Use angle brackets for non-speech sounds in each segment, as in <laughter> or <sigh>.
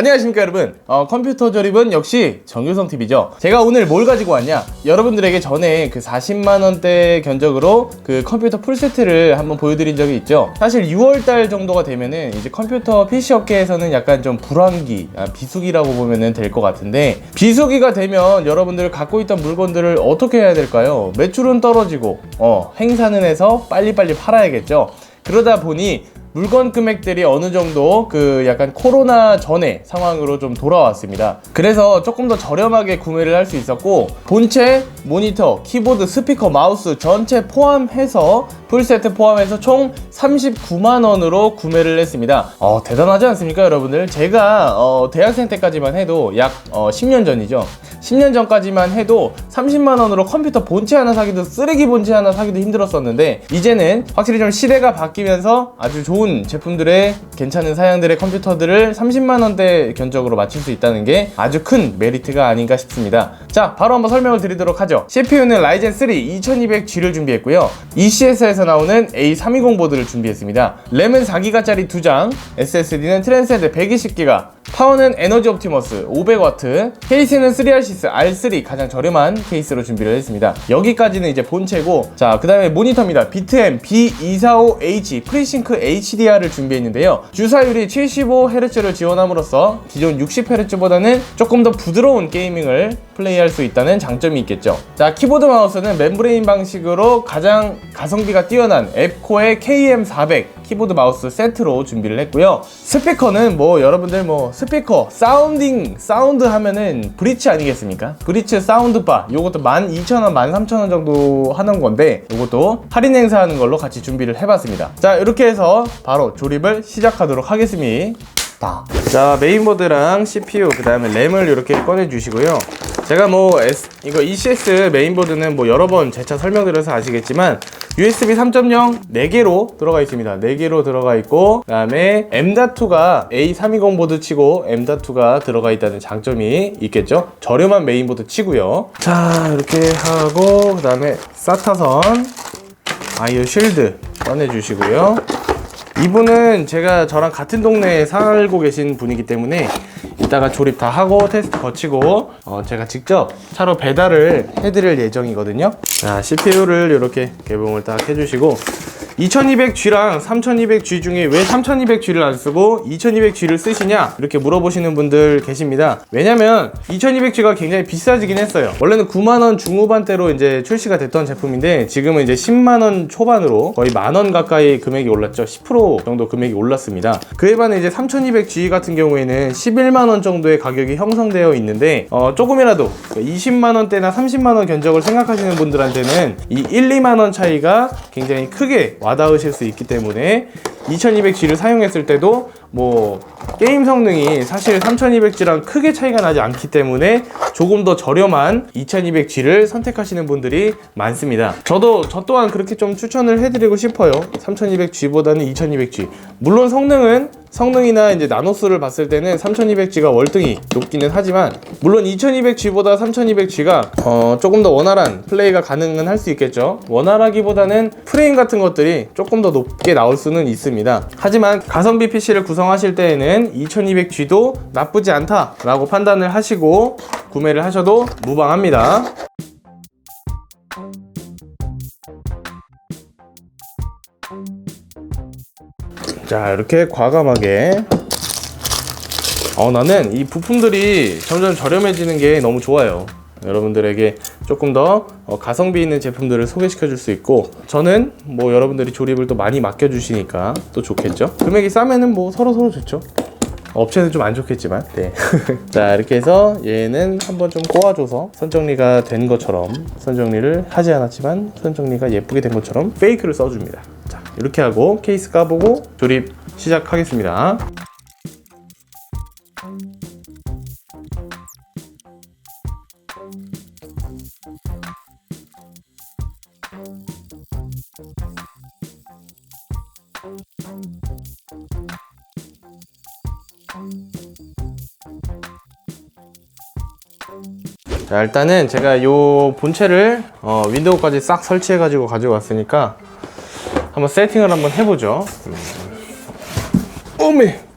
안녕하십니까 여러분. 어, 컴퓨터 조립은 역시 정유성 TV죠. 제가 오늘 뭘 가지고 왔냐? 여러분들에게 전에 그 40만원대 견적으로 그 컴퓨터 풀세트를 한번 보여드린 적이 있죠. 사실 6월달 정도가 되면은 이제 컴퓨터 PC 업계에서는 약간 좀 불황기 아, 비수기라고 보면은 될 것 같은데 비수기가 되면 여러분들 갖고 있던 물건들을 어떻게 해야 될까요? 매출은 떨어지고 어, 행사는 해서 빨리빨리 팔아야겠죠. 그러다 보니 물건 금액들이 어느 정도 그 약간 코로나 전에 상황으로 좀 돌아왔습니다. 그래서 조금 더 저렴하게 구매를 할 수 있었고 본체, 모니터, 키보드, 스피커, 마우스 전체 포함해서 풀세트 포함해서 총 39만 원으로 구매를 했습니다. 어, 대단하지 않습니까, 여러분들? 제가 어, 대학생 때까지만 해도 약 어, 10년 전이죠. 10년 전까지만 해도 30만 원으로 컴퓨터 본체 하나 사기도 쓰레기 본체 하나 사기도 힘들었었는데 이제는 확실히 좀 시대가 바뀌면서 아주 좋은 제품들의 괜찮은 사양들의 컴퓨터들을 30만 원대 견적으로 맞출 수 있다는 게 아주 큰 메리트가 아닌가 싶습니다. 자, 바로 한번 설명을 드리도록 하죠. CPU는 라이젠 3 2200G를 준비했고요. ECS에서 나오는 A320 보드를 준비했습니다. 램은 4기가짜리 2장, SSD는 트랜센드 120기가, 파워는 에너지 옵티머스 500W, 케이스는 3RCS R3 가장 저렴한 케이스로 준비를 했습니다. 여기까지는 이제 본체고, 자, 그 다음에 모니터입니다. 비트M B245H 프리싱크 HDR을 준비했는데요. 주사율이 75Hz를 지원함으로써 기존 60Hz보다는 조금 더 부드러운 게이밍을 플레이할 수 있다는 장점이 있겠죠. 자, 키보드 마우스는 멤브레인 방식으로 가장 가성비가 뛰어난 앱코의 KM400 키보드 마우스 세트로 준비를 했고요. 스피커는 뭐 여러분들 뭐 스피커 사운딩 사운드 하면은 브리츠 아니겠습니까? 브리츠 사운드바 요것도 12,000원, 13,000원 정도 하는 건데 요것도 할인 행사하는 걸로 같이 준비를 해봤습니다. 자 이렇게 해서 바로 조립을 시작하도록 하겠습니다. 자 메인보드랑 CPU 그 다음에 램을 이렇게 꺼내 주시고요 제가 뭐 S, 이거 ECS 메인보드는 뭐 여러 번 재차 설명드려서 아시겠지만 USB 3.0 4개로 들어가 있습니다. 4개로 들어가 있고 그 다음에 M.2가 A320 보드 치고 M.2가 들어가 있다는 장점이 있겠죠? 저렴한 메인보드 치고요. 자 이렇게 하고 그 다음에 사타선 아이오 쉴드 꺼내 주시고요 이분은 제가 저랑 같은 동네에 살고 계신 분이기 때문에 이따가 조립 다 하고 테스트 거치고 어, 제가 직접 차로 배달을 해드릴 예정이거든요. 자 CPU를 이렇게 개봉을 딱 해주시고 2200G랑 3200G 중에 왜 3200G를 안 쓰고 2200G를 쓰시냐? 이렇게 물어보시는 분들 계십니다. 왜냐면 2200G가 굉장히 비싸지긴 했어요. 원래는 9만원 중후반대로 이제 출시가 됐던 제품인데 지금은 이제 10만원 초반으로 거의 만원 가까이 금액이 올랐죠. 10% 정도 금액이 올랐습니다. 그에 반해 이제 3200G 같은 경우에는 11만원 정도의 가격이 형성되어 있는데 어, 조금이라도 20만원대나 30만원 견적을 생각하시는 분들한테는 이 1, 2만원 차이가 굉장히 크게 와 닿으실 수 있기 때문에 2200G를 사용했을 때도 뭐 게임 성능이 사실 3200G랑 크게 차이가 나지 않기 때문에 조금 더 저렴한 2200G를 선택하시는 분들이 많습니다. 저도 저 또한 그렇게 좀 추천을 해드리고 싶어요. 3200G보다는 2200G. 물론 성능은 성능이나 이제 나노수를 봤을 때는 3200G가 월등히 높기는 하지만 물론 2200G보다 3200G가 어, 조금 더 원활한 플레이가 가능은 할 수 있겠죠. 원활하기보다는 프레임 같은 것들이 조금 더 높게 나올 수는 있습니다. 하지만 가성비 PC를 구성하실 때에는 2200G도 나쁘지 않다라고 판단을 하시고 구매를 하셔도 무방합니다. 자 이렇게 과감하게. 어 나는 이 부품들이 점점 저렴해지는 게 너무 좋아요. 여러분들에게 조금 더 어, 가성비 있는 제품들을 소개시켜 줄 수 있고 저는 뭐 여러분들이 조립을 또 많이 맡겨 주시니까 또 좋겠죠? 금액이 싸면은 뭐 서로 서로 좋죠. 업체는 좀 안 좋겠지만 네. <laughs> 자 이렇게 해서 얘는 한번 좀 꼬아줘서 선정리가 된 것처럼 선정리를 하지 않았지만 선정리가 예쁘게 된 것처럼 페이크를 써줍니다. 자 이렇게 하고 케이스 까보고 조립 시작하겠습니다 자 일단은 제가 요 본체를 어, 윈도우까지 싹 설치해 가지고 가지고 왔으니까 한번 세팅을 한번 해보죠 음. 오메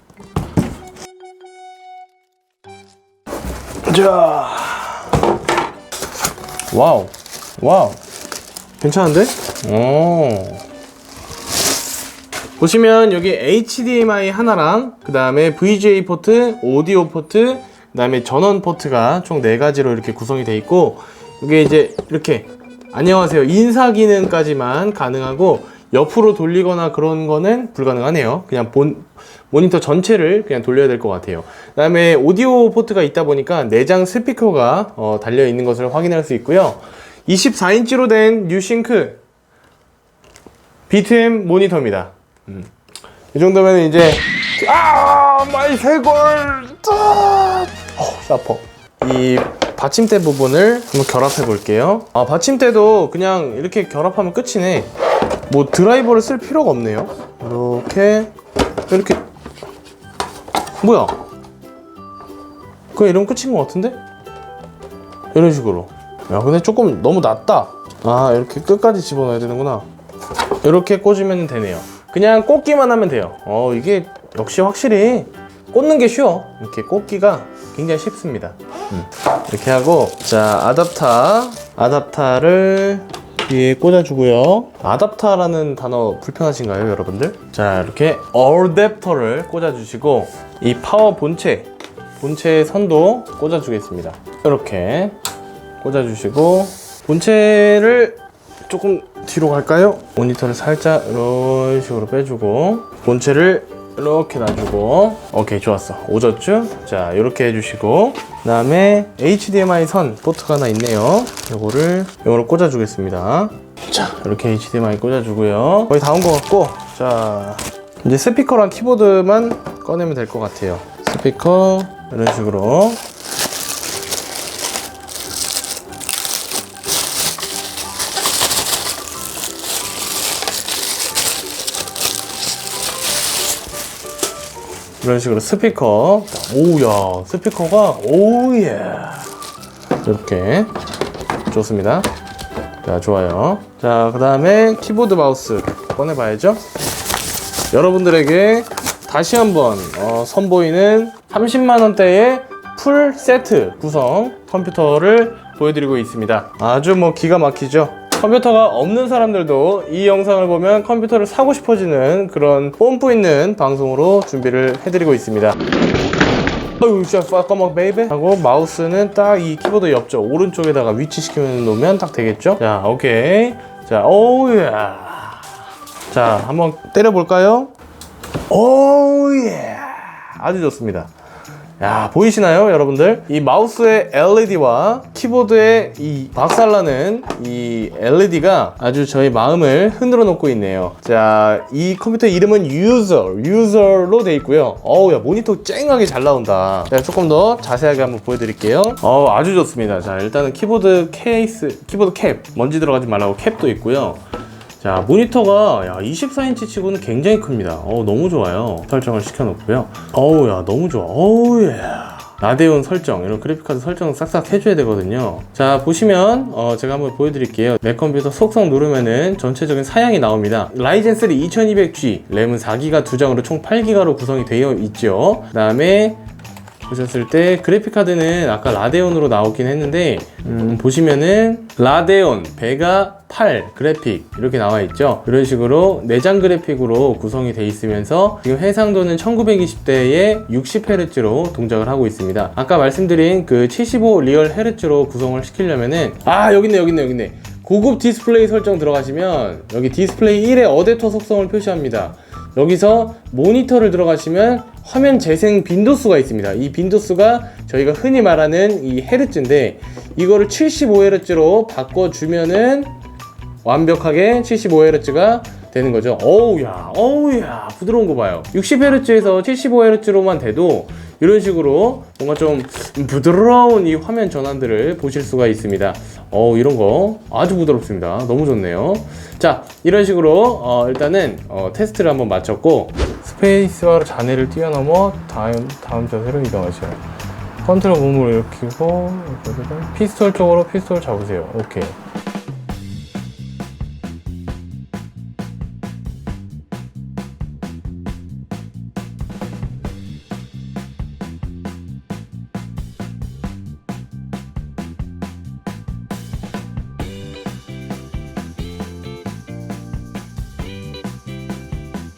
자, 와우, 와우, 괜찮은데? 오. 보시면 여기 HDMI 하나랑 그 다음에 VGA 포트, 오디오 포트, 그 다음에 전원 포트가 총네 가지로 이렇게 구성이 되어 있고 이게 이제 이렇게 안녕하세요 인사 기능까지만 가능하고 옆으로 돌리거나 그런 거는 불가능하네요. 그냥 본 모니터 전체를 그냥 돌려야 될 것 같아요. 그 다음에 오디오 포트가 있다 보니까 내장 스피커가 어, 달려 있는 것을 확인할 수 있고요. 24인치로 된 뉴싱크 비트엠 모니터입니다. 음. 이 정도면 이제 아 마이 쇄골 어, 아파. 이 받침대 부분을 한번 결합해 볼게요. 아 받침대도 그냥 이렇게 결합하면 끝이네. 뭐 드라이버를 쓸 필요가 없네요. 이렇게 이렇게 뭐야? 그냥 이러면 끝인 것 같은데? 이런 식으로. 야 근데 조금 너무 낮다. 아 이렇게 끝까지 집어넣어야 되는구나. 이렇게 꽂으면 되네요. 그냥 꽂기만 하면 돼요. 어, 이게 역시 확실히 꽂는 게 쉬워. 이렇게 꽂기가 굉장히 쉽습니다. 음. 이렇게 하고, 자, 아답타. 아답타를 뒤에 꽂아주고요. 아답타라는 단어 불편하신가요, 여러분들? 자, 이렇게 어댑터를 꽂아주시고, 이 파워 본체, 본체 선도 꽂아주겠습니다. 이렇게 꽂아주시고, 본체를 조금 뒤로 갈까요? 모니터를 살짝 이런 식으로 빼주고 본체를 이렇게 놔주고. 오케이 좋았어. 오졌죠? 자 이렇게 해주시고. 그 다음에 HDMI 선 포트가 하나 있네요. 요거를 요거로 꽂아주겠습니다. 자 이렇게 HDMI 꽂아주고요. 거의 다 온 것 같고. 자 이제 스피커랑 키보드만 꺼내면 될 것 같아요. 스피커 이런 식으로 이런 식으로 스피커. 오우야 스피커가 오우예. 이렇게. 좋습니다. 자 좋아요. 자 그 다음에 키보드 마우스 꺼내봐야죠. 여러분들에게 다시 한번 어, 선보이는 30만원대의 풀 세트 구성 컴퓨터를 보여드리고 있습니다. 아주 뭐 기가 막히죠 컴퓨터가 없는 사람들도 이 영상을 보면 컴퓨터를 사고 싶어지는 그런 뽐뿌 있는 방송으로 준비를 해드리고 있습니다. 어유 진짜 까까막 베이베 하고 마우스는 딱 이 키보드 옆쪽 오른쪽에다가 위치시키면 놓으면 딱 되겠죠? 자 오케이 자 오우야 자 한번 때려볼까요? 오예 아주 좋습니다. 야 보이시나요 여러분들? 이 마우스의 LED와 키보드의 이 박살나는 이 LED가 아주 저희 마음을 흔들어 놓고 있네요. 자이 컴퓨터 이름은 유저 유저로 돼 있고요. 어우 야 모니터 쨍하게 잘 나온다. 자 조금 더 자세하게 한번 보여드릴게요. 어 아주 좋습니다. 자 일단은 키보드 케이스 키보드 캡. 먼지 들어가지 말라고 캡도 있고요 자 모니터가 야 24인치 치고는 굉장히 큽니다. 어 너무 좋아요. 설정을 시켜놓고요. 어우 야 너무 좋아. 어우 예 라데온 설정 이런 그래픽카드 설정 싹싹 해줘야 되거든요. 자 보시면 어, 제가 한번 보여드릴게요. 내 컴퓨터 속성 누르면은 전체적인 사양이 나옵니다. 라이젠 3 2200G 램은 4기가 두 장으로 총 8기가로 구성이 되어 있죠. 그 다음에 보셨을 때 그래픽 카드는 아까 라데온으로 나오긴 했는데 음, 보시면은 라데온 베가 8 그래픽 이렇게 나와 있죠? 이런 식으로 내장 그래픽으로 구성이 되어 있으면서 지금 해상도는 1920대에 60Hz로 동작을 하고 있습니다. 아까 말씀드린 그 75 리얼 헤르츠로 구성을 시키려면은 아 여기 있네 여기 있네 여기 있네. 고급 디스플레이 설정 들어가시면 여기 디스플레이 1의 어댑터 속성을 표시합니다 여기서 모니터를 들어가시면 화면 재생 빈도수가 있습니다. 이 빈도수가 저희가 흔히 말하는 이 헤르츠인데 이거를 75Hz로 바꿔주면은 완벽하게 75Hz가 되는 거죠. 어우야, 어우야, 부드러운 거 봐요. 60Hz에서 75Hz로만 돼도 이런 식으로 뭔가 좀 부드러운 이 화면 전환들을 보실 수가 있습니다. 어 이런 거 아주 부드럽습니다. 너무 좋네요. 자, 이런 식으로 어, 일단은 어, 테스트를 한번 마쳤고 스페이스바로 잔해를 뛰어넘어 다음 다음 자세로 이동하세요. 컨트롤 몸을 일으키고 피스톨 쪽으로 피스톨 잡으세요. 오케이.